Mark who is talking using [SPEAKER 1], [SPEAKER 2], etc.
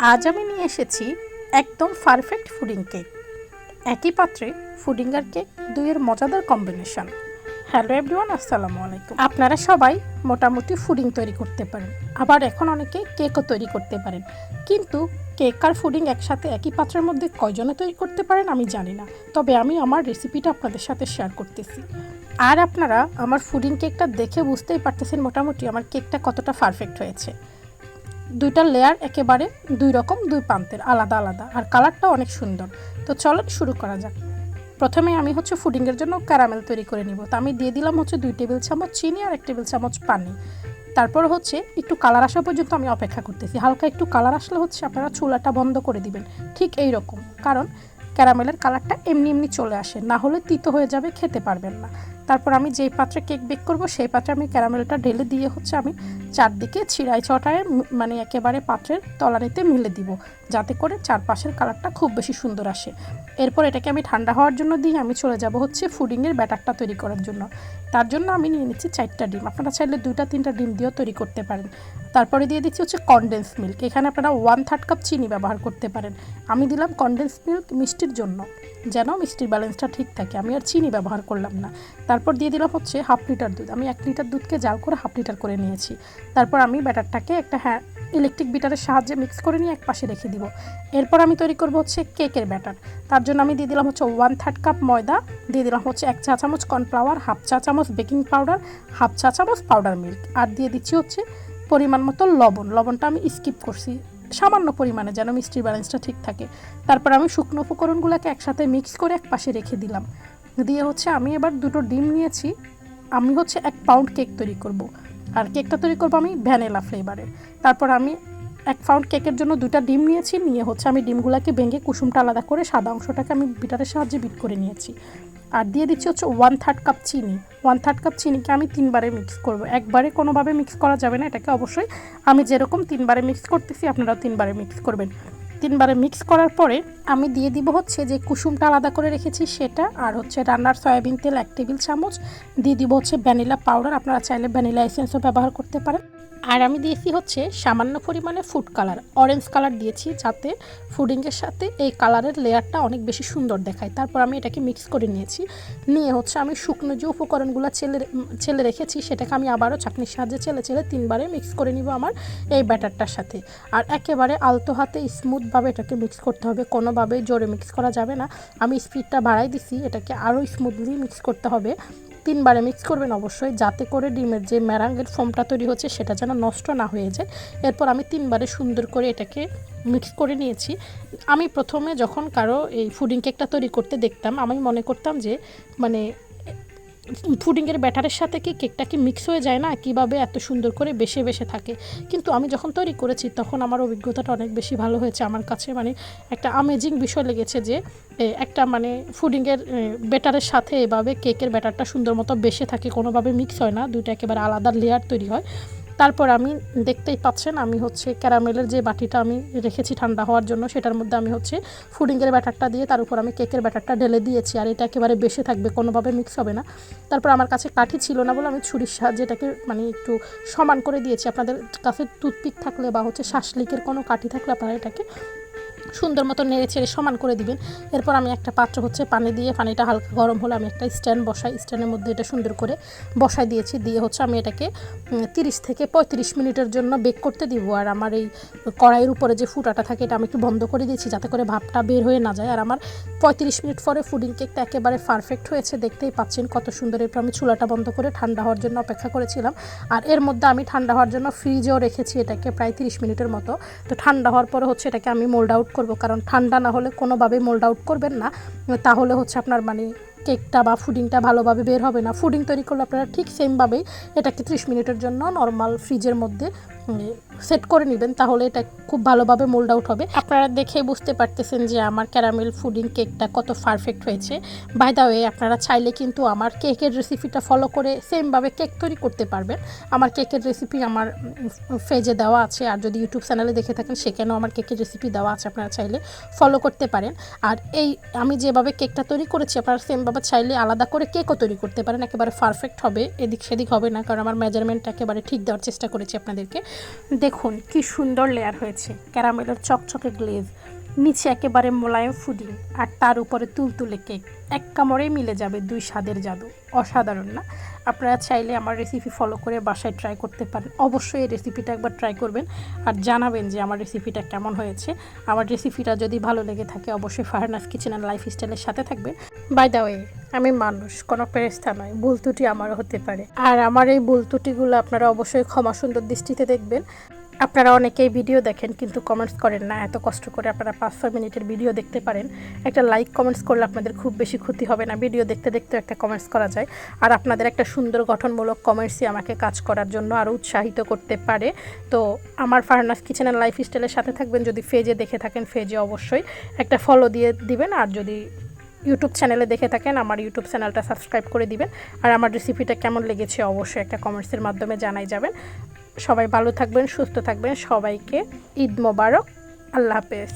[SPEAKER 1] আজ আমি নিয়ে এসেছি একদম পারফেক্ট ফুডিং কেক একই পাত্রে ফুডিং আর কেক দুইয়ের মজাদার কম্বিনেশন হ্যালো এভরিওয়ান আসসালামু আলাইকুম। আপনারা সবাই মোটামুটি ফুডিং তৈরি করতে পারেন। আবার এখন অনেকে কেকও তৈরি করতে পারেন। কিন্তু কেক আর ফুডিং একসাথে একই পাত্রের মধ্যে কয়জনে তৈরি করতে পারেন আমি জানি না। তবে আমি আমার রেসিপিটা আপনাদের সাথে শেয়ার করতেছি। আর আপনারা আমার ফুডিং কেকটা দেখে বুঝতেই পারতেছেন মোটামুটি আমার কেকটা কতটা পারফেক্ট হয়েছে। দুইটা লেয়ার একেবারে দুই রকম, দুই প্রান্তের, আলাদা আলাদা। আর কালারটা অনেক সুন্দর। তো চলো শুরু করা যাক। প্রথমে আমি হচ্ছে ফুডিংয়ের জন্য ক্যারামেল তৈরি করে নিব। তো আমি দিয়ে দিলাম হচ্ছে দুই টেবিল চামচ চিনি আর এক টেবিল চামচ পানি। তারপর হচ্ছে একটু কালার আসা পর্যন্ত আমি অপেক্ষা করতেছি। হালকা একটু কালার আসলে হচ্ছে আপনারা চুলাটা বন্ধ করে দিবেন। ঠিক এই রকম কারণ ক্যারামেলের কালারটা এমনি এমনি চলে আসে, না হলে তিতো হয়ে যাবে, খেতে পারবেন না। তারপর আমি যেই পাত্রে কেক বেক করব, সেই পাত্রে আমি ক্যারামেলটা ঢেলে দিয়ে হচ্ছে আমি চারদিকে ছিঁড়াই ছটায় মানে একেবারে পাত্রের তলানিতে মিলে দিব, যাতে করে চারপাশের কালারটা খুব বেশি সুন্দর আসে। এরপর এটাকে আমি ঠান্ডা হওয়ার জন্য দিয়ে আমি চলে যাব হচ্ছে ফুডিংয়ের ব্যাটারটা তৈরি করার জন্য। তার জন্য আমি নিয়ে নিচ্ছি চারটা ডিম, আপনারা চাইলে দুইটা, তিনটা ডিম দিয়েও তৈরি করতে পারেন। তারপরে দিয়ে দিচ্ছি হচ্ছে কনডেন্স মিল্ক এখানে আপনারা ওয়ান থার্ড কাপ চিনি ব্যবহার করতে পারেন। আমি দিলাম কনডেন্স মিল্ক মিষ্টির জন্য। যেন মিষ্টির ব্যালেন্সটা ঠিক থাকে। আমি আর চিনি ব্যবহার করলাম না। তারপর দিয়ে দিলাম হচ্ছে হাফ লিটার দুধ। আমি এক লিটার দুধকে জাল করে হাফ লিটার করে নিয়েছি। তারপর আমি ব্যাটারটাকে একটা হ্যাঁ ইলেকট্রিক বিটারের সাহায্যে মিক্স করে নিয়ে এক পাশে রেখে দিব। এরপর আমি তৈরি করব হচ্ছে কেকের ব্যাটার তার জন্য আমি দিয়ে দিলাম হচ্ছে ওয়ান থার্ড কাপ ময়দা। দিয়ে দিলাম হচ্ছে এক চা চামচ কর্নফ্লাওয়ার হাফ চা চামচ বেকিং পাউডার হাফ চা চামচ পাউডার মিল্ক আর দিয়ে দিচ্ছি হচ্ছে পরিমাণ মতো লবণ। লবণটা আমি স্কিপ করছি। সামান্য পরিমাণে যেন মিষ্টির ব্যালেন্সটা ঠিক থাকে। তারপর আমি শুকনো উপকরণগুলোকে একসাথে মিক্স করে এক পাশে রেখে দিলাম। দিয়ে হচ্ছে আমি এবার দুটো ডিম নিয়েছি। আমি হচ্ছে এক পাউন্ড কেক তৈরি করব। আর কেকটা তৈরি করব আমি ভ্যানিলা ফ্লেভারের তারপর আমি এক পাউন্ড কেকের জন্য দুটা ডিম নিয়েছি। নিয়ে হচ্ছে আমি ডিমগুলোকে ভেঙে কুসুমটা আলাদা করে সাদা অংশটাকে আমি বিটারের সাহায্যে বিট করে নিয়েছি। আর দিয়ে দিচ্ছি হচ্ছে ওয়ান থার্ড কাপ চিনি। ওয়ান থার্ড কাপ চিনিকে আমি তিনবারে মিক্স করব। একবারে কোনোভাবে মিক্স করা যাবে না, এটাকে অবশ্যই আমি যেরকম তিনবারে মিক্স করতেছি, আপনারাও তিনবারে মিক্স করবেন। তিনবারে মিক্স করার পরে আমি দিয়ে দিব হচ্ছে যে কুসুমটা আলাদা করে রেখেছি সেটা, আর হচ্ছে রান্নার সয়াবিন তেল এক টেবিল চামচ। দিয়ে দিব হচ্ছে ভ্যানিলা পাউডার, আপনারা চাইলে ভ্যানিলা এসেন্সও ব্যবহার করতে পারেন। আর আমি দিয়েছি হচ্ছে সামান্য পরিমাণে ফুড কালার অরেঞ্জ কালার দিয়েছি যাতে ফুডিংয়ের সাথে এই কালারের লেয়ারটা অনেক বেশি সুন্দর দেখায়। তারপর আমি এটাকে মিক্স করে নিয়েছি। নিয়ে হচ্ছে আমি শুকনো যে উপকরণগুলো ছেলে ছেলে রেখেছি সেটাকে আমি আবারও চাকনির সাহায্যে ছেলে ছেলে তিনবারে মিক্স করে নিব আমার এই ব্যাটারটার সাথে। আর একেবারে আলতো হাতে স্মুথভাবে এটাকে মিক্স করতে হবে কোনোভাবে জোরে মিক্স করা যাবে না। আমি স্পিডটা বাড়াই দিছি, এটাকে আরও স্মুথলি মিক্স করতে হবে। তিনবারে মিক্স করবেন অবশ্যই, যাতে করে ডিমের যে ম্যারাঙ্গের ফোমটা তৈরি হচ্ছে সেটা যেন নষ্ট না হয়ে যায়। এরপর আমি তিনবারে সুন্দর করে এটাকে মিক্স করে নিয়েছি। আমি প্রথমে যখন কারও এই ফুডিং কেকটা তৈরি করতে দেখতাম, আমি মনে করতাম যে মানে ফুডিংয়ের ব্যাটারের সাথে কি কেকটা কি মিক্স হয়ে যায় না? কীভাবে এত সুন্দর করে বেশে বেশে থাকে? কিন্তু আমি যখন তৈরি করেছি, তখন আমার অভিজ্ঞতাটা অনেক বেশি ভালো হয়েছে। আমার কাছে মানে একটা আমেজিং বিষয় লেগেছে যে একটা মানে ফুডিংয়ের ব্যাটারের সাথে এভাবে কেকের ব্যাটারটা সুন্দর মতো বেশে থাকে, কোনোভাবে মিক্স হয় না। দুইটা একেবারে আলাদা লেয়ার তৈরি হয়। তারপর আমি দেখতেই পাচ্ছেন, আমি হচ্ছে ক্যারামেলের যে বাটিটা আমি রেখেছি ঠান্ডা হওয়ার জন্য, সেটার মধ্যে আমি হচ্ছে ফুডিংয়ের ব্যাটারটা দিয়ে তার উপর আমি কেকের ব্যাটারটা ঢেলে দিয়েছি। আর এটা একেবারে বেশি থাকবে, কোনোভাবে মিক্স হবে না। তারপর আমার কাছে কাঠি ছিল না বলে আমি ছুরির সাহায্যে এটাকে মানে একটু সমান করে দিয়েছি। আপনাদের কাছে টুথপিক থাকলে বা হচ্ছে শ্বাসলিকের কোনো কাঠি থাকলে আপনারা এটাকে সুন্দর মতো নেড়ে ছেড়ে সমান করে দিবেন। এরপর আমি একটা পাত্র হচ্ছে পানি দিয়ে, পানিটা হালকা গরম হলে আমি একটা স্ট্যান্ড বসাই। স্ট্যান্ডের মধ্যে এটা সুন্দর করে বসাই দিয়েছি। দিয়ে হচ্ছে আমি এটাকে তিরিশ থেকে পঁয়ত্রিশ মিনিটের জন্য বেক করতে দিব। আর আমার এই কড়াইয়ের উপরে যে ফুটাটা থাকে, এটা আমি একটু বন্ধ করে দিয়েছি যাতে করে ভাবটা বের হয়ে না যায়। আর আমার পঁয়ত্রিশ মিনিট পরে ফুডিং কেকটা একেবারে পারফেক্ট হয়েছে। দেখতেই পাচ্ছেন কত সুন্দর এরপর আমি চুলাটা বন্ধ করে ঠান্ডা হওয়ার জন্য অপেক্ষা করেছিলাম। আর এর মধ্যে আমি ঠান্ডা হওয়ার জন্য ফ্রিজেও রেখেছি এটাকে প্রায় তিরিশ মিনিটের মতো। তো ঠান্ডা হওয়ার পরে হচ্ছে এটাকে আমি মোল্ড আউট করব, কারণ ঠান্ডা না হলে কোনোভাবে মোল্ড আউট করবেন না। তাহলে হচ্ছে আপনার মানে কেকটা বা ফুডিংটা ভালোভাবে বের হবে না। ফুডিং তৈরি করলে আপনারা ঠিক সেমভাবেই এটাকে ত্রিশ মিনিটের জন্য নর্মাল ফ্রিজের মধ্যে সেট করে নেবেন, তাহলে এটা খুব ভালোভাবে মোল্ড আউট হবে। আপনারা দেখে বুঝতে পারতেছেন যে আমার ক্যারামেল ফুডিং কেকটা কত পারফেক্ট হয়েছে। বাই দা ওয়ে আপনারা চাইলে কিন্তু আমার কেকের রেসিপিটা ফলো করে সেমভাবে কেক তৈরি করতে পারবেন। আমার কেকের রেসিপি আমার ফেজে দেওয়া আছে, আর যদি ইউটিউব চ্যানেলে দেখে থাকেন, সেখানেও আমার কেকের রেসিপি দেওয়া আছে, আপনারা চাইলে ফলো করতে পারেন। আর এই আমি যেভাবে কেকটা তৈরি করেছি, আপনারা সেমভাবে চাইলে আলাদা করে কেকও তৈরি করতে পারেন। একেবারে পারফেক্ট হবে, এদিক সেদিক হবে না, কারণ আমার মেজারমেন্ট একেবারে ঠিক দেওয়ার চেষ্টা করেছি আপনাদেরকে। দেখুন কি সুন্দর লেয়ার হয়েছে। ক্যারামেলের চকচকে গ্লেজ নিচে একেবারে মোলায়েম ফুডিং, আর তার উপরে তুলতুলে কেক এক কামড়েই মিলে যাবে দুই স্বাদের জাদু। অসাধারণ না? আপনারা চাইলে আমার রেসিপি ফলো করে বাসায় ট্রাই করতে পারেন। অবশ্যই এই রেসিপিটা একবার ট্রাই করবেন আর জানাবেন যে আমার রেসিপিটা কেমন হয়েছে। আমার রেসিপিটা যদি ভালো লেগে থাকে, অবশ্যই ফারনাস কিচেন অ্যান্ড লাইফস্টাইলের সাথে থাকবেন। বাই দ্য ওয়ে আমি মানুষ, কোনো পেরেস্তা নয় ভুল ত্রুটি আমারও হতে পারে। আর আমার এই ভুল ত্রুটিগুলো আপনারা অবশ্যই ক্ষমা সুন্দর দৃষ্টিতে দেখবেন। আপনারা অনেকেই ভিডিও দেখেন, কিন্তু কমেন্টস করেন না, এত কষ্ট করে আপনারা পাঁচ, ছয় মিনিটের ভিডিও দেখতে পারেন। একটা লাইক কমেন্টস করলে আপনাদের খুব বেশি ক্ষতি হবে না, ভিডিও দেখতে দেখতে একটা কমেন্টস করা যায়। আর আপনাদের একটা সুন্দর গঠনমূলক কমেন্টসই আমাকে কাজ করার জন্য আরও উৎসাহিত করতে পারে। তো আমার ফার্নাস কিচেন অ্যান্ড লাইফ স্টাইলের সাথে থাকবেন, যদি ফেজে দেখে থাকেন ফেজে অবশ্যই একটা ফলো দিয়ে দিবেন। আর যদি ইউটিউব চ্যানেলে দেখে থাকেন, আমার ইউটিউব চ্যানেলটা সাবস্ক্রাইব করে দিবেন। আর আমার রেসিপিটা কেমন লেগেছে অবশ্যই একটা কমেন্টসের মাধ্যমে জানাই যাবেন। সবাই ভালো থাকবেন, সুস্থ থাকবেন, সবাইকে ঈদ মোবারক, আল্লাহ হাফেজ।